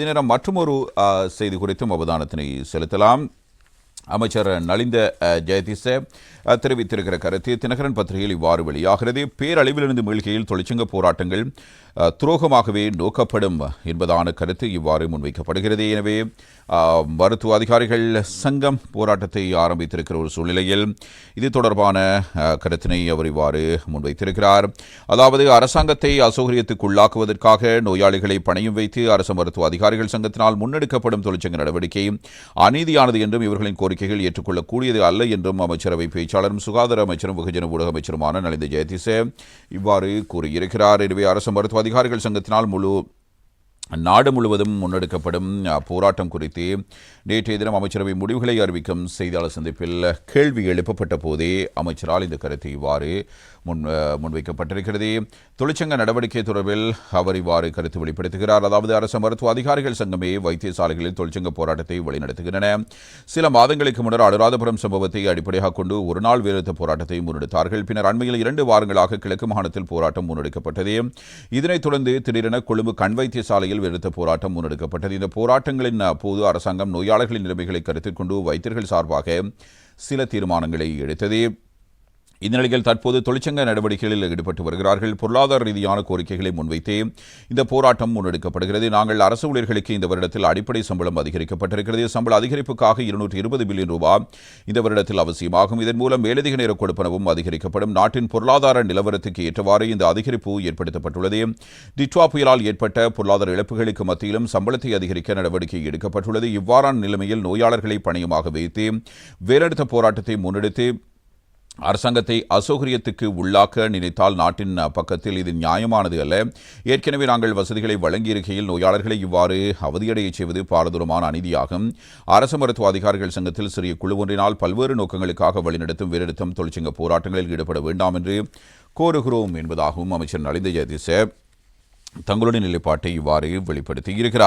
தினரம் நேரம் மற்றொரு செய்தி குறித்தும் அவதானத்தினை செலுத்தலாம். அமைச்சர் நலிந்த ஜெயதிச தெரிவித்திருக்கிற கருத்து தினகரன் பத்திரிகையில் இவ்வாறு வெளியாகிறது பேரழிவிலிருந்து மீள்கையில் தொழிற்சங்க போராட்டங்கள் துரோகமாகவே நோக்கப்படும் என்பதான கருத்து இவ்வாறு முன்வைக்கப்படுகிறது. எனவே மருத்துவ அதிகாரிகள் சங்கம் போராட்டத்தை ஆரம்பித்திருக்கிற ஒரு சூழ்நிலையில் இது தொடர்பான கருத்தினை அவர் இவ்வாறு முன்வைத்திருக்கிறார். அதாவது அரசாங்கத்தை அசௌகரியத்துக்குள்ளாக்குவதற்காக நோயாளிகளை பணியும் வைத்து அரசு மருத்துவ அதிகாரிகள் சங்கத்தினால் முன்னெடுக்கப்படும் தொழிற்சங்க நடவடிக்கை அநீதியானது என்றும் இவர்களின் நடவடிக்கைகள் ஏற்றுக்கொள்ளக்கூடியது அல்ல என்றும் அமைச்சரவை பேச்சாளரும் சுகாதார அமைச்சரும் வெகுஜன ஊடக அமைச்சருமான நலிந்த ஜெயதிச இவ்வாறு கூறியிருக்கிறார். எனவே அரசு மருத்துவ அதிகாரிகள் சங்கத்தினால் முழு நாடு முழுவதும் முன்னெடுக்கப்படும் போராட்டம் குறித்து நேற்றைய தினம் அமைச்சரவை முடிவுகளை அறிவிக்கும் செய்தியாளர் சந்திப்பில் கேள்வி எழுப்பப்பட்ட போதே அமைச்சரால் இந்த கருத்து இவ்வாறு முன் முன்வைக்கப்பட்டிருக்கிறது. தொழிற்சங்க நடவடிக்கை தொடர்பில் அவர் இவ்வாறு கருத்து வெளிப்படுத்துகிறார். அதாவது அரசு மருத்துவ அதிகாரிகள் சங்கமே வைத்தியசாலைகளில் தொழிற்சங்க போராட்டத்தை வழிநடத்துகின்றன. சில மாதங்களுக்கு முன்னர் அனுராதபுரம் சம்பவத்தை அடிப்படையாக கொண்டு ஒரு நாள் வேறுத்த போராட்டத்தை முன்னெடுத்தார்கள். பின்னர் அண்மையில் இரண்டு வாரங்களாக கிழக்கு மாகாணத்தில் போராட்டம் முன்னெடுக்கப்பட்டது. இதனைத் தொடர்ந்து திடீரென கொழும்பு கண் வைத்தியசாலையில் வெறுத்த போராட்டம் முன்னெடுக்கப்பட்டது. இந்த போராட்டங்களின் போது அரசாங்கம் நோயாளர்களின் நிலைமைகளை கருத்தில் கொண்டு வைத்தியர்கள் சார்பாக சில தீர்மானங்களை எடுத்தது. இந்த நிலையில் தற்போது தொழிற்சங்க நடவடிக்கைகளில் ஈடுபட்டு வருகிறார்கள். பொருளாதார ரீதியான கோரிக்கைகளை முன்வைத்தே இந்த போராட்டம் முன்னெடுக்கப்படுகிறது. நாங்கள் அரசு ஊழியர்களுக்கு இந்த வருடத்தில் அடிப்படை சம்பளம் அதிகரிக்கப்பட்டிருக்கிறது. சம்பள அதிகரிப்புக்காக இருநூற்றி இருபது பில்லியன் ரூபாய் இந்த வருடத்தில் அவசியமாகும். இதன் மூலம் மேலதிக நேர கொடுப்பனவும் அதிகரிக்கப்படும். நாட்டின் பொருளாதார நிலவரத்துக்கு ஏற்றவாறு இந்த அதிகரிப்பு ஏற்படுத்தப்பட்டுள்ளது. டிட்வா புயலால் ஏற்பட்ட பொருளாதார இழப்புகளுக்கு மத்தியிலும் சம்பளத்தை அதிகரிக்க நடவடிக்கை எடுக்கப்பட்டுள்ளது. இவ்வாறான நிலைமையில் நோயாளர்களை பணியமாக வைத்து வேறெடுத்த போராட்டத்தை முன்னெடுத்து அரசாங்கத்தை அசௌகரியத்துக்கு உள்ளாக்க நினைத்தால் நாட்டின் பக்கத்தில் இது நியாயமானது அல்ல. ஏற்கனவே நாங்கள் வசதிகளை வழங்கியிருக்கையில் நோயாளர்களை இவ்வாறு அவதியடையச் செய்வது பாரதூரமான அநீதியாகும். அரசு மருத்துவ அதிகாரிகள் சங்கத்தில் சிறிய குழு ஒன்றினால் பல்வேறு நோக்கங்களுக்காக வழிநடத்தும் வேறெடுத்தும் தொழிற்சங்க போராட்டங்களில் ஈடுபட வேண்டாம் என்று கோருகிறோம் என்பதாகவும் அமைச்சர் நலிந்த ஜெயதிச தங்களுடைய நிலைப்பாட்டை இவ்வாறு வெளிப்படுத்தியிருக்கிறார்.